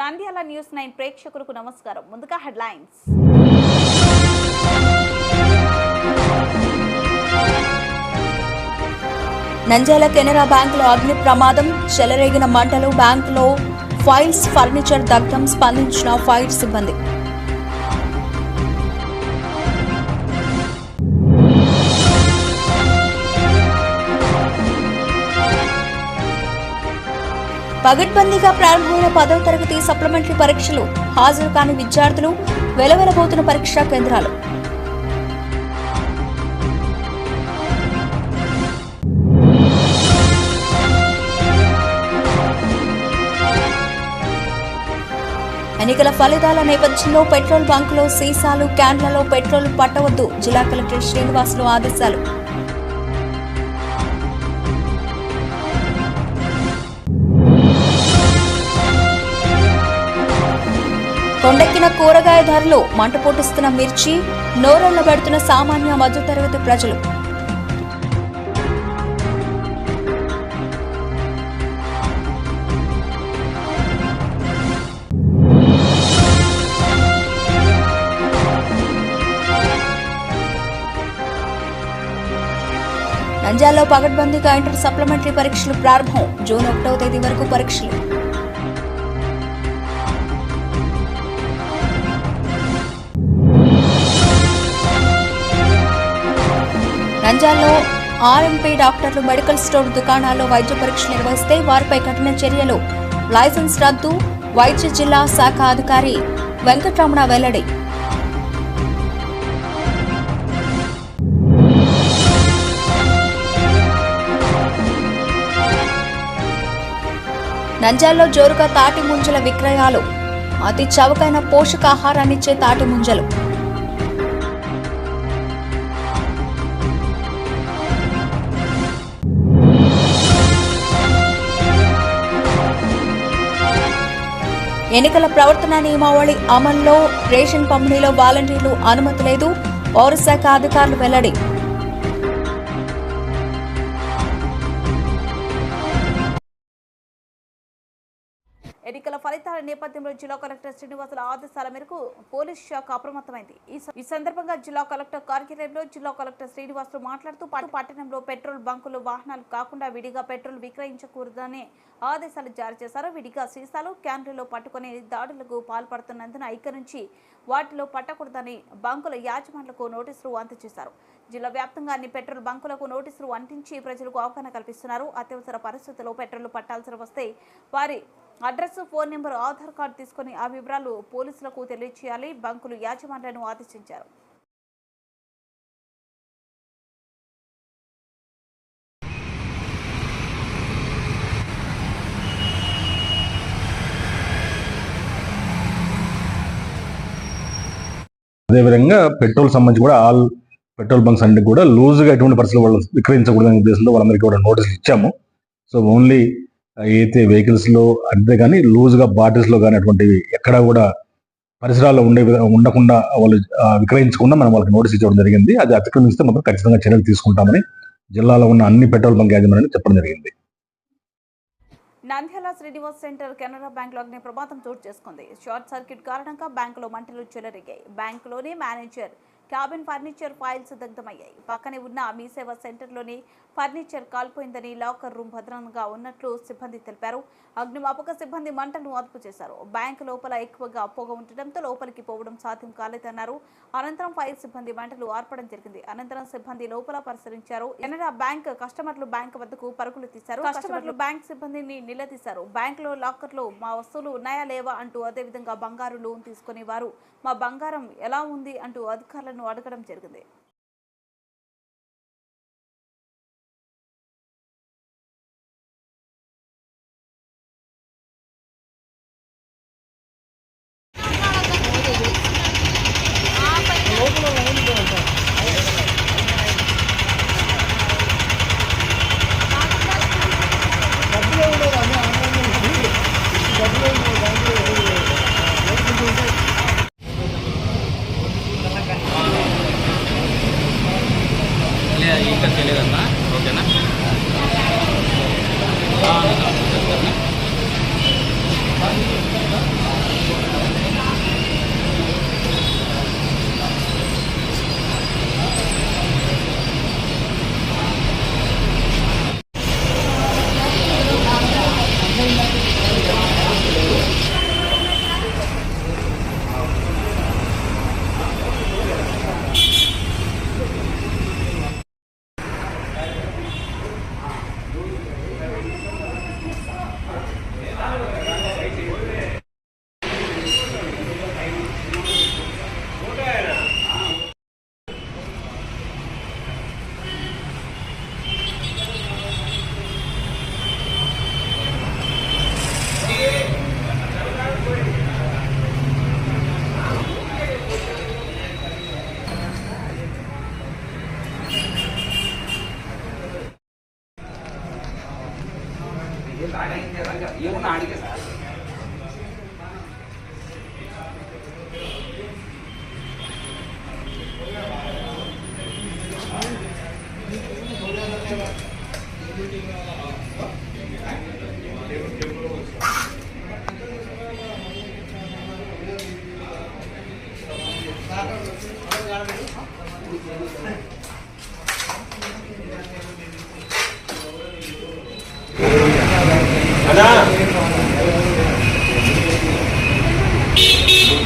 Nandyal news nine ప్రేక్షకులకు నమస్కారం. ముందుగా హెడ్లైన్స్. నంద్యాల కెనరా బ్యాంకులో అగ్ని ప్రమాదం చెలరేగిన మంటలు బ్యాంకులో ఫైల్స్ ఫర్నిచర్ దగ్ధం స్పందించిన ఫైర్ సిబ్బంది. పగడ్బందీగా ప్రారంభమైన పదవ తరగతి సప్లిమెంటరీ పరీక్షలు హాజరు కాని విద్యార్థులు వెలవెలబోతున్న పరీక్షా కేంద్రాలు. ఎన్నికల ఫలితాల నేపథ్యంలో పెట్రోల్ బంకులో సీసాలు క్యాన్లలో పెట్రోల్ పట్టవద్దు జిల్లా కలెక్టర్ శ్రీనివాసులు ఆదేశాలు. కూరగాయ ధరలు మంటపోటిస్తున్న మిర్చి నోరళ్ళ పెడుతున్న సామాన్య మధ్యతరగతి ప్రజలు. నంద్యాలలో పగడ్బందీగా ఇంటర్ సప్లిమెంటరీ పరీక్షలు ప్రారంభం. జూన్ ఒకటవ తేదీ వరకు పరీక్షలు. నంజాల్లో ఆర్ఎంపీ డాక్టర్లు మెడికల్ స్టోర్ దుకాణాల్లో వైద్య పరీక్షలు నిర్వహిస్తే వారిపై కఠిన చర్యలు. లైసెన్స్ రద్దు వైద్య జిల్లా శాఖ అధికారి వెంకటరమణ వెల్లడి. నంజాల్లో జోరుగా తాటి ముంజల విక్రయాలు. అతి చవకైన పోషకాహారాన్నిచ్చే తాటి ముంజలు. ఎన్నికల ప్రవర్తన నియమావళి అమల్లో రేషన్ పంపిణీలో వాలంటీర్లు అనుమతి లేదు. పౌరశాఖ అధికారులు వెల్లడి. ఎన్నికల ఫలితాల నేపథ్యంలో జిల్లా కలెక్టర్ శ్రీనివాసుల ఆదేశాల మేరకు పోలీస్ శాఖ అప్రమత్తమైంది. ఈ సందర్భంగా జిల్లా కలెక్టర్ కార్యాలయంలో జిల్లా కలెక్టర్ శ్రీనివాసులు మాట్లాడుతూ పట్టణంలో పెట్రోల్ బంకులు వాహనాలు కాకుండా విడిగా పెట్రోల్ విక్రయించకూడదని ఆదేశాలు జారీ చేశారు. విడిగా సీసాలు క్యాన్లలో పట్టుకుని దాడులకు పాల్పడుతున్నందున ఇక నుంచి వాటిలో పట్టకూడదని బంకుల యాజమాన్లకు నోటీసులు అందజేశారు. జిల్లా వ్యాప్తంగా అన్ని పెట్రోల్ బంకులకు నోటీసులు అంటించి ప్రజలకు అవగాహన కల్పిస్తున్నారు. అత్యవసర పరిస్థితుల్లో పెట్రోల్ పట్టాల్సి వస్తే వారి address phone number Aadhaar card తీసుకొని ఆ వివరాలు పోలీసులకు తెలియచేయాలి. బంకులు యాజమాన్యాలను ఆదేశించారు. అదేవిధంగా పెట్రోల్ సంబంధించి కూడా ఆల్ పెట్రోల్ బంక్స్ అన్ని కూడా లూజ్గా ఎటువంటి పరిస్థితులు వాళ్ళు విక్రయించకూడదనే ఉద్దేశంలో వాళ్ళందరికీ కూడా నోటీసులు ఇచ్చాము. సో ఓన్లీ అయితే వెహికల్స్లో అంతే కానీ లూజ్గా బాటిల్స్లో కానీ అటువంటివి ఎక్కడ కూడా పరిసరాల్లో ఉండే ఉండకుండా వాళ్ళు విక్రయించకుండా మనం వాళ్ళకి నోటీస్ ఇచ్చడం జరిగింది. అది అతిక్రమిస్తే మాత్రం ఖచ్చితంగా చర్యలు తీసుకుంటామని జిల్లాలో ఉన్న అన్ని పెట్రోల్ బంక్ యాజమాన్యాన్ని చెప్పడం జరిగింది. నంద్యాల శ్రీనివాస్ సెంటర్ కెనరా బ్యాంక్లో అగ్ని ప్రమాదం చోటు చేసుకుంది. షార్ట్ సర్క్యూట్ కారణంగా బ్యాంకులో మంటలు చెలరిగాయి. బ్యాంకులోని మేనేజర్ క్యాబిన్ ఫర్నిచర్ ఫైల్స్ దగ్ధమయ్యాయి. పక్కనే ఉన్న మీ సేవ సెంటర్లోని ఫర్నిచర్ కాల్పోయిందని లాకర్ రూమ్ భద్రంగా ఉన్నట్లు సిబ్బంది తెలిపారు. అగ్నిమాపక సిబ్బంది మంటను అదుపు చేశారు. బ్యాంకు లోపల ఎక్కువగా పొగ ఉండటంతో లోపలికి పోవడం సాధ్యం కాలేదన్నారు. అనంతరం ఫైర్ సిబ్బంది మంటలు ఆర్పడం జరిగింది. అనంతరం సిబ్బంది లోపల పరిశీలించారు. కెనరా బ్యాంక్ కస్టమర్లు బ్యాంక్ వద్దకు పరుగులు తీశారు. కస్టమర్లు బ్యాంక్ సిబ్బందిని నిలదీశారు. బ్యాంక్లో లాకర్లో మా వస్తువులు ఉన్నాయా లేవా అంటూ అదే విధంగా బంగారు లోన్ తీసుకునే వారు మా బంగారం ఎలా ఉంది? అంటూ అధికారులను అడగడం జరిగింది. కానీ ఇంకా తెలియదన్నా ఓకేనా చెప్తాను.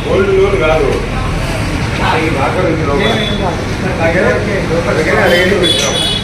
గోల్డ్ లోన్ కాదు అది బాగా అందుకని అడిగి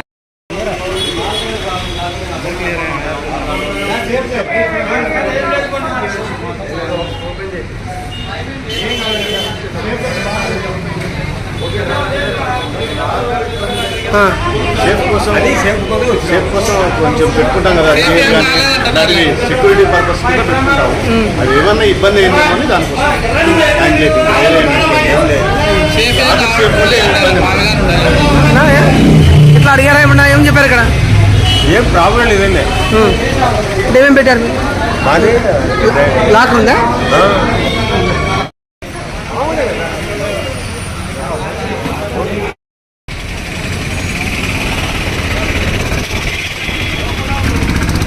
సేఫ్ కోసం సేఫ్ కోసం కొంచెం పెట్టుకుంటాం కదా దానికి సెక్యూరిటీ పర్పస్ కింద పెట్టుకుంటాము. అది ఏమన్నా ఇబ్బంది ఏంటని దానికోసం ఇబ్బంది లేదు. ఇట్లా అడిగారా ఏమన్నా? ఏం చెప్పారు ఇక్కడ? ఏం ప్రాబ్లం లేదండి అంటే ఏమేమి పెట్టారు? మాది లాక్ ఉందా ఆ,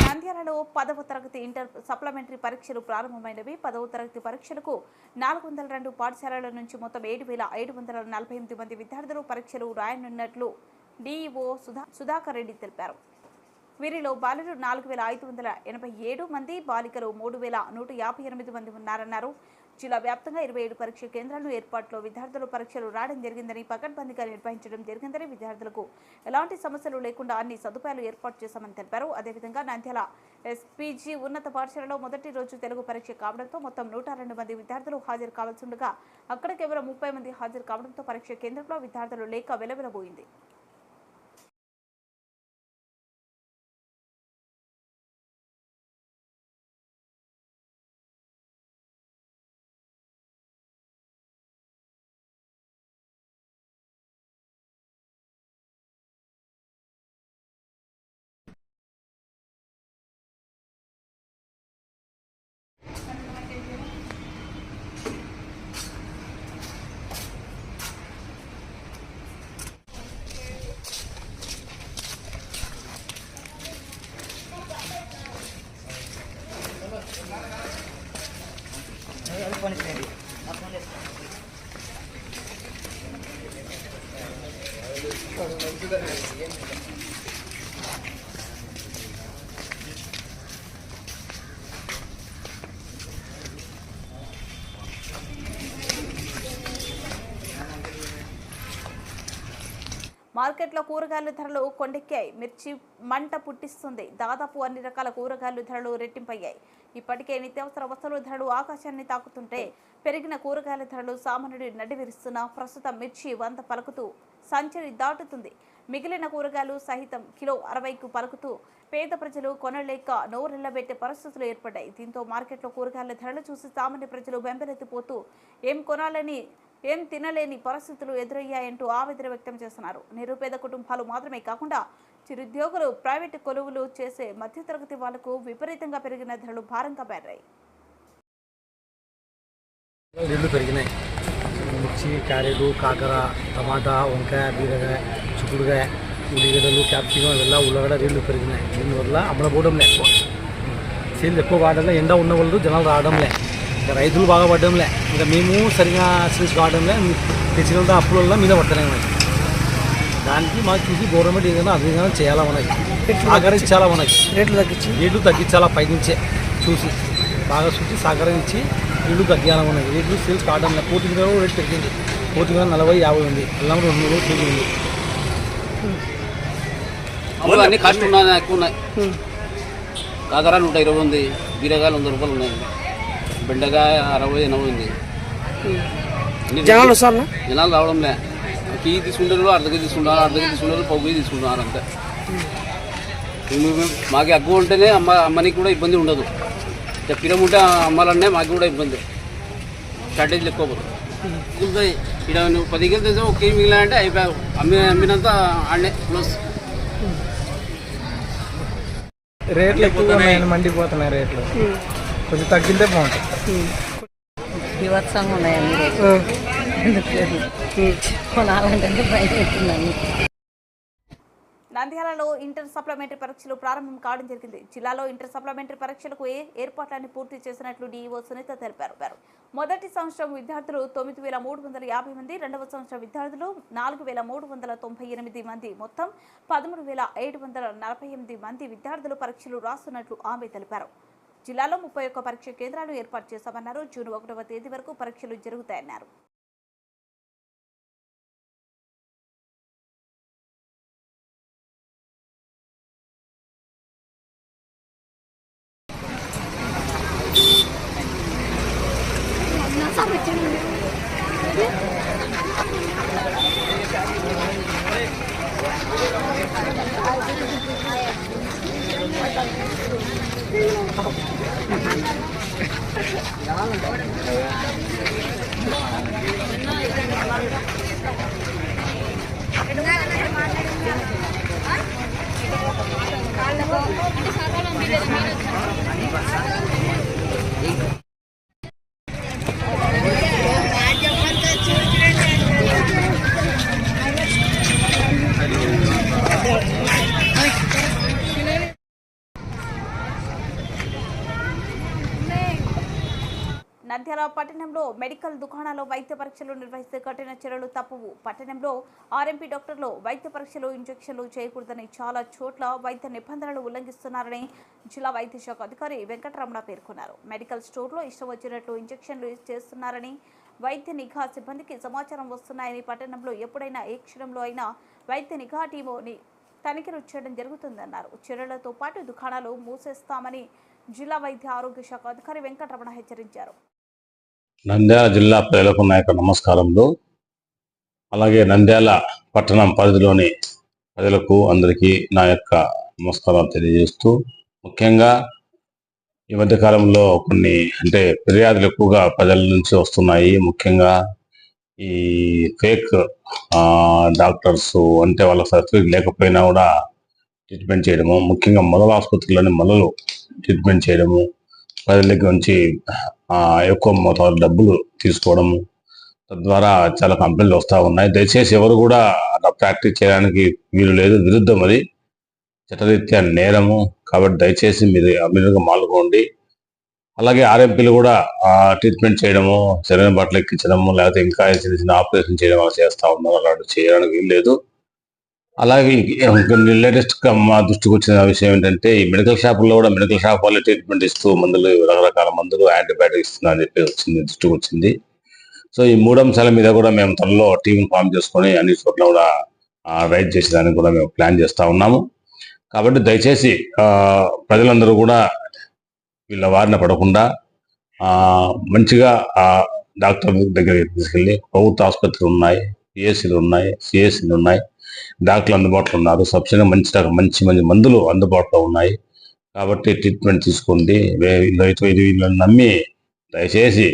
నంద్యాలలో పదవ తరగతి ఇంటర్ సప్లిమెంటరీ పరీక్షలు ప్రారంభమైనవి. పదవ తరగతి పరీక్షలకు నాలుగు వందల రెండు పాఠశాలల నుంచి మొత్తం ఏడు వేల ఐదు వందల నలభై ఎనిమిది మంది విద్యార్థులు పరీక్షలు రాయనున్నట్లు డీఈఓ సుధా సుధాకర్ రెడ్డి తెలిపారు. వీరిలో బాలురు నాలుగు వేల ఐదు వందల ఎనభై ఏడు మంది బాలికలు మూడు వేల నూట యాభై ఎనిమిది మంది ఉన్నారన్నారు. జిల్లా వ్యాప్తంగా ఇరవై ఏడు పరీక్ష కేంద్రాలను ఏర్పాటులో విద్యార్థులు పరీక్షలు రాయడం జరిగిందని పకడ్బందీగా నిర్వహించడం జరిగిందని విద్యార్థులకు ఎలాంటి సమస్యలు లేకుండా అన్ని సదుపాయాలు ఏర్పాటు చేశామని తెలిపారు. అదేవిధంగా నంద్యాల ఎస్పీజీ ఉన్నత పాఠశాలలో మొదటి రోజు తెలుగు పరీక్ష కావడంతో మొత్తం నూట రెండు మంది విద్యార్థులు హాజరు కావాల్సి ఉండగా అక్కడ కేవలం ముప్పై మంది హాజరు కావడంతో పరీక్ష కేంద్రంలో విద్యార్థులు లేక వెలవెలబోయింది. పనిష్మెంట్ మార్కెట్లో కూరగాయల ధరలు కొండెక్కాయి. మిర్చి మంట పుట్టిస్తుంది. దాదాపు అన్ని రకాల కూరగాయల ధరలు రెట్టింపయ్యాయి. ఇప్పటికే నిత్యావసర వస్తువుల ధరలు ఆకాశాన్ని తాకుతుంటే పెరిగిన కూరగాయల ధరలు సామాన్యుడి నడివిరుస్తున్న ప్రస్తుతం మిర్చి వంద పలుకుతూ సంచరి దాటుతుంది. మిగిలిన కూరగాయలు సహితం కిలో అరవైకు పలుకుతూ పేద ప్రజలు కొనలేక నోరెళ్ళబెట్టే పరిస్థితులు ఏర్పడ్డాయి. దీంతో మార్కెట్లో కూరగాయల ధరలు చూసి సామాన్య ప్రజలు బెంబెలెత్తిపోతూ ఏం కొనాలని ఏం తినలేని పరిస్థితులు ఎదురయ్యాయంటూ ఆవేదన వ్యక్తం చేస్తున్నారు. నిరుపేద కుటుంబాలు మాత్రమే కాకుండా చిరుద్యోగులు ప్రైవేటు కొలువులు చేసే మధ్యతరగతి వాళ్ళకు విపరీతంగా పెరిగిన ధరలు భారంగా మారాయి. రేట్లు పెరిగినాయి. మిర్చి క్యారెట్ కాకర టమాటా వంకాయ బీరకాయ చిక్కుడుకాయ ఉల్లిగడ్డలు క్యాప్సికం ఇవల్ల ఉల్లగడ రేట్లు పెరిగినాయి. దీనివల్ల అమలపోవడంలే లేదు సేల్ ఎక్కువ కావడం ఎండ ఉన్న వాళ్ళు జనాలు రావడం లేదు ఇంకా రైతులు బాగా పడ్డంలే. ఇంకా మేము సరిగా సేల్స్ కావడంలే. తెచ్చిన అప్పుల వల్ల మీద పడుతున్నాయి మనకి దానికి మాకు చూసి గవర్నమెంట్ ఏదైనా అధికంగా చేయాలా మనకి. సహకరించాలా మనకి. రేట్లు తగ్గించి. రేట్లు తగ్గించాలా పైనుంచే. చూసి బాగా చూసి సహకారం ఇచ్చి రేట్లు తగ్గాలని ఉన్నాయి రేట్లు సేల్స్ కావడం లేదు కోటి మీద రేట్ పెరిగింది. కోటి మీద నలభై యాభై ఉంది. అల్లం రెండు మూడు కేజీ ఉంది అప్పుడు అన్ని కాస్ట్ ఉన్నది ఎక్కువ ఉన్నాయి. నూట ఇరవై ఉంది. బీరకాయలు వంద రూపాయలు ఉన్నాయి. బెండకాయ అరవై ఎనభై ఉంది. జనాలు వస్తారా జనాలు రావడంలే. కీ తీసుకుంటారు అర్ధ కేజీ తీసుకుంటారు అర్ధ కేజీ తీసుకుంటారు కేజీ తీసుకుంటున్నారు అంతే. మాకు ఎక్కువ ఉంటేనే అమ్మ అమ్మనికి కూడా ఇబ్బంది ఉండదు. పిరం ఉంటే అమ్మాలనే మాకు కూడా ఇబ్బంది. షార్టేజ్ ఎక్కువ పోతుంది ఇక్కడ నువ్వు పది కేజీలు తెస్తే ఒక కేజీ మిగిలినంటే అయిపోయా అమ్మి అమ్మినంత ఆడనే క్లోజ్ రేట్లు ఉన్నాయని మండిపోతున్నాయి రేట్లు. కొంచెం తగ్గితే బాగుంటుంది. వివత్సంగా ఉన్నాయి అన్ని రేట్లు ఎందుకు లేదు కొనాలంటే భయం అవుతుందండి నంద్యాలలో ఇంటర్ సప్లిమెంటరీ పరీక్షలు ప్రారంభం కావడం జరిగింది. జిల్లాలో ఇంటర్ సప్లిమెంటరీ పరీక్షలకు ఏ ఏర్పాట్లన్నీ పూర్తి చేసినట్లు డీఈఓ సునీత తెలిపారు. మొదటి సంవత్సరం విద్యార్థులు తొమ్మిది వేల మూడు వందల యాభై మంది రెండవ సంవత్సరం విద్యార్థులు నాలుగు వేల మూడు వందల తొంభై ఎనిమిది మంది మొత్తం పదమూడు వేల ఏడు వందల నలభై ఎనిమిది మంది విద్యార్థులు పరీక్షలు రాస్తున్నట్లు ఆమె తెలిపారు. జిల్లాలో ముప్పై ఒక్క పరీక్ష కేంద్రాలు ఏర్పాటు చేశామన్నారు. జూన్ ఒకటవ తేదీ వరకు పరీక్షలు జరుగుతాయన్నారు. కాళ్ళకు అంటే సాధారణ మీరు నంద్యాల పట్టణంలో మెడికల్ దుకాణాల్లో వైద్య పరీక్షలు నిర్వహిస్తే కఠిన చర్యలు తప్పవు. పట్టణంలో ఆర్ఎంపీ డాక్టర్లు వైద్య పరీక్షలు ఇంజెక్షన్లు చేయకూడదని చాలా చోట్ల వైద్య నిబంధనలు ఉల్లంఘిస్తున్నారని జిల్లా వైద్య శాఖ అధికారి వెంకటరమణ పేర్కొన్నారు. మెడికల్ స్టోర్లో ఇష్టం వచ్చినట్లు ఇంజెక్షన్లు చేస్తున్నారని వైద్య నిఘా సిబ్బందికి సమాచారం వస్తున్నాయని పట్టణంలో ఎప్పుడైనా ఏ క్షణంలో అయినా వైద్య నిఘా టీమోని తనిఖీలు చేయడం జరుగుతుందన్నారు. చర్యలతో పాటు దుకాణాలు మూసేస్తామని జిల్లా వైద్య ఆరోగ్య శాఖ అధికారి వెంకటరమణ హెచ్చరించారు. నంద్యాల జిల్లా ప్రజలకు నా యొక్క నమస్కారములు. అలాగే నంద్యాల పట్టణం పరిధిలోని ప్రజలకు అందరికీ నా యొక్క నమస్కారాలు తెలియజేస్తూ ముఖ్యంగా ఈ మధ్య కాలంలో కొన్ని అంటే ఫిర్యాదులు ఎక్కువగా ప్రజల నుంచి వస్తున్నాయి. ముఖ్యంగా ఈ ఫేక్ డాక్టర్స్ అంటే వాళ్ళ సర్టిఫికేట్ లేకపోయినా కూడా ట్రీట్మెంట్ చేయడము ముఖ్యంగా మొదల ఆసుపత్రిలోని మొదలు ట్రీట్మెంట్ చేయడము ప్రజల దగ్గర నుంచి ఎక్కువ మోతాదు డబ్బులు తీసుకోవడము తద్వారా చాలా కంప్లైంట్లు వస్తూ ఉన్నాయి. దయచేసి ఎవరు కూడా అలా ప్రాక్టీస్ చేయడానికి వీలు లేదు. విరుద్ధం అది. చట్టరీత్యా నేరము. కాబట్టి దయచేసి మీరు అమీరుగా మాల్గొండి అలాగే ఆర్ఎంపీలు కూడా ట్రీట్మెంట్ చేయడము శరీరం బట్టలు ఎక్కించడము లేకపోతే ఇంకా చిన్న చిన్న ఆపరేషన్ చేయడం అలా చేస్తూ ఉన్నారు. అలాంటి చేయడానికి వీలు లేదు. అలాగే లేటెస్ట్గా మా దృష్టికి వచ్చిన విషయం ఏంటంటే ఈ మెడికల్ షాపుల్లో కూడా మెడికల్ షాప్ వాళ్ళు ట్రీట్మెంట్ ఇస్తూ మందులు రకరకాల మందులు యాంటీబయాటిక్ ఇస్తున్నా అని చెప్పి వచ్చింది దృష్టికి వచ్చింది. సో ఈ మూడు అంశాల మీద కూడా మేము త్వరలో టీం ఫామ్ చేసుకొని అన్ని చోట్ల కూడా రైడ్ చేసేదానికి కూడా మేము ప్లాన్ చేస్తూ ఉన్నాము. కాబట్టి దయచేసి ప్రజలందరూ కూడా వీళ్ళ వారిన పడకుండా మంచిగా డాక్టర్ దగ్గరికి తీసుకెళ్ళి ప్రభుత్వ ఆసుపత్రులు ఉన్నాయి పిఎస్సీలు ఉన్నాయి సిఎస్సీలు ఉన్నాయి. డాక్టర్లు అందుబాటులో ఉన్నారు. సబ్సిడీ మంచి మంచి మంచి మందులు అందుబాటులో ఉన్నాయి. కాబట్టి ట్రీట్మెంట్ తీసుకుంది వీళ్ళైతే ఇది వీళ్ళని నమ్మి దయచేసి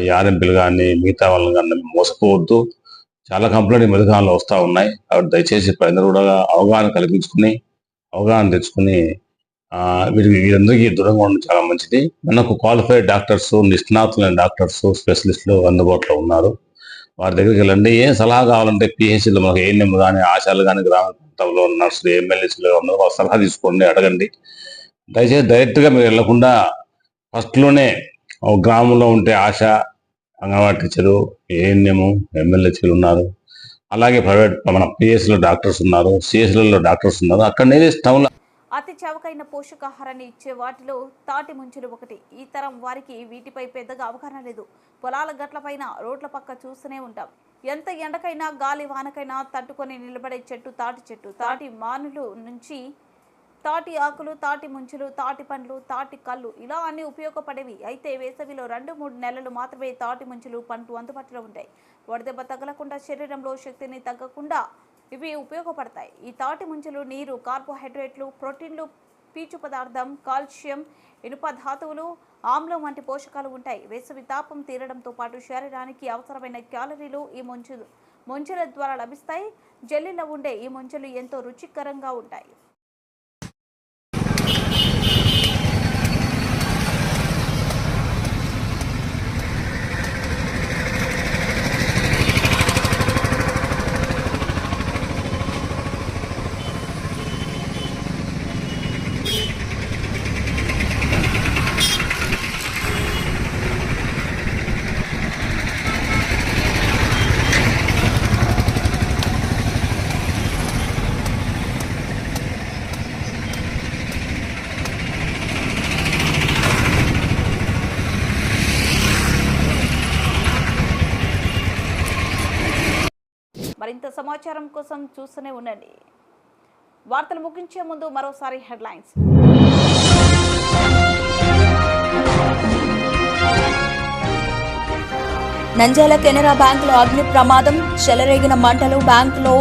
ఈ ఆర్ఎంపీలు కానీ మిగతా వాళ్ళని కానీ మోసపోవద్దు. చాలా కంప్లైంట్ మధ్యకాలంలో వస్తూ ఉన్నాయి. కాబట్టి దయచేసి ప్రజలు కూడా అవగాహన కల్పించుకుని అవగాహన తెచ్చుకుని ఆ, వీరికి వీరందరికీ దూరంగా ఉండడం చాలా మంచిది. మనకు క్వాలిఫైడ్ డాక్టర్స్ నిష్ణాతులైన డాక్టర్స్ స్పెషలిస్టులు అందుబాటులో ఉన్నారు. వారి దగ్గరికి వెళ్ళండి. ఏం సలహా కావాలంటే పిహెచ్లు మనకు ఏఎన్ఎం కానీ ఆశాలు కానీ గ్రామంలో నర్సులు ఎమ్మెల్యేస్లు ఉన్నారు వాళ్ళ సలహా తీసుకోండి అడగండి. దయచేసి డైరెక్ట్గా మీరు వెళ్ళకుండా ఫస్ట్లోనే గ్రామంలో ఉంటే ఆశ అంగన్వాడీ టీచరు ఏఎన్ఎం ఎమ్మెల్యేలు ఉన్నారు. అలాగే ప్రైవేట్ మన పిఎస్లో డాక్టర్స్ ఉన్నారు సిఎస్లలో డాక్టర్స్ ఉన్నారు. అక్కడ టౌన్లో అతి చవకైన పోషకాహారాన్ని ఇచ్చే వాటిలో తాటి ముంచులు ఒకటి. ఈ తరం వారికి వీటిపై పెద్దగా అవగాహన లేదు. పొలాల గట్లపైన రోడ్ల పక్క చూస్తూనే ఉంటాం. ఎంత ఎండకైనా గాలి వానకైనా తట్టుకొని నిలబడే చెట్టు తాటి చెట్టు. తాటి మానులు నుంచి తాటి ఆకులు తాటి ముంచులు తాటి పండ్లు తాటి కళ్ళు ఇలా అన్ని ఉపయోగపడేవి. అయితే వేసవిలో రెండు మూడు నెలలు మాత్రమే తాటి ముంచులు పండ్లు అందుబాటులో ఉంటాయి. వడదెబ్బ తగలకుండా శరీరంలో శక్తిని తగ్గకుండా ఇవి ఉపయోగపడతాయి. ఈ తాటి ముంచులు నీరు కార్బోహైడ్రేట్లు ప్రోటీన్లు పీచు పదార్థం కాల్షియం ఇనుప ధాతువులు ఆమ్లం వంటి పోషకాలు ఉంటాయి. వేసవి తాపం తీరడంతో పాటు శరీరానికి అవసరమైన క్యాలరీలు ఈ ముంచు ముంచుల ద్వారా లభిస్తాయి. జల్లీలో ఉండే ఈ ముంచులు ఎంతో రుచికరంగా ఉంటాయి. సమాచారం కోసం చూస్తూనే ఉండండి. వార్తలు ముగించే ముందు మరోసారి హెడ్లైన్స్. నంజాల కెనరా బ్యాంకులో అగ్ని ప్రమాదం చెలరేగిన మంటలు బ్యాంకులో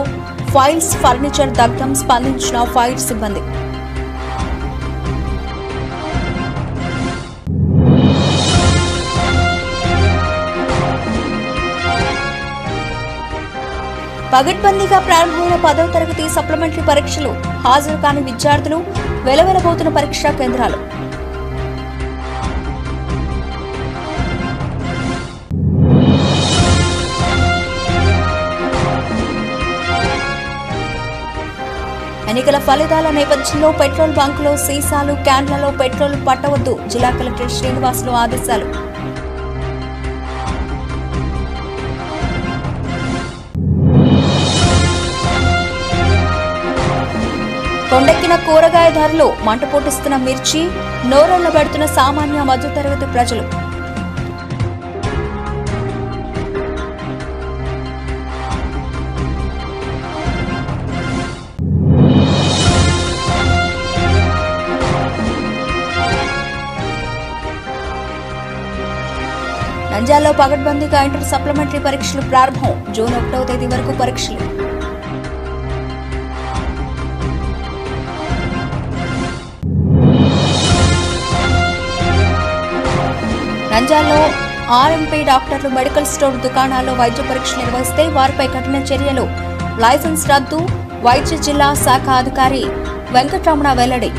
ఫైల్స్ ఫర్నిచర్ దగ్ధం స్పందించిన ఫైర్ సిబ్బంది. పగడ్బందీగా ప్రారంభమైన పదవ తరగతి సప్లిమెంటరీ పరీక్షలు హాజరు కాని విద్యార్థులు వెలవెలబోతున్న పరీక్షా కేంద్రాలు. ఎన్నికల ఫలితాల నేపథ్యంలో పెట్రోల్ బంకులో సీసాలు క్యాన్లలో పెట్రోల్ పట్టవద్దు జిల్లా కలెక్టర్ శ్రీనివాసులు ఆదేశాలు. కొండెక్కిన కూరగాయ ధరలు మంటపోటిస్తున్న మిర్చి నోరళ్ళ పెడుతున్న సామాన్య మధ్యతరగతి ప్రజలు. నంజాల్లో పగడ్బందీగా ఇంటర్ సప్లిమెంటరీ పరీక్షలు ప్రారంభం. జూన్ ఒకటవ తేదీ వరకు పరీక్షలు. నంజాల్లో ఆర్ఎంపీ డాక్టర్లు మెడికల్ స్టోర్ దుకాణాల్లో వైద్య పరీక్షలు నిర్వహిస్తే వారిపై కఠిన చర్యలు. లైసెన్స్ రద్దు వైద్య జిల్లా శాఖ అధికారి వెంకటరమణ వెల్లడి.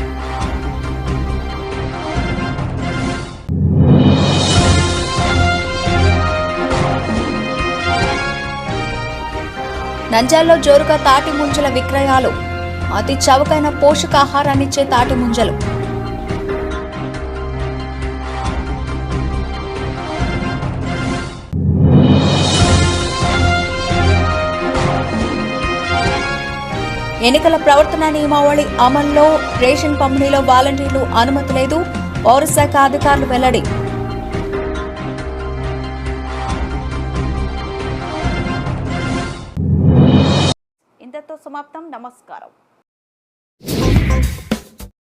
నంజాల్లో జోరుగా తాటి ముంజల విక్రయాలు. అతి చవకైన పోషకాహారాన్నిచ్చే తాటి ముంజలు. ఎన్నికల ప్రవర్తన నియమావళి అమల్లో రేషన్ పంపిణీలో వాలంటీర్లు అనుమతి లేదు పౌరశాఖ అధికారులు వెల్లడి. ఇంతతో సమాప్తం. నమస్కారం.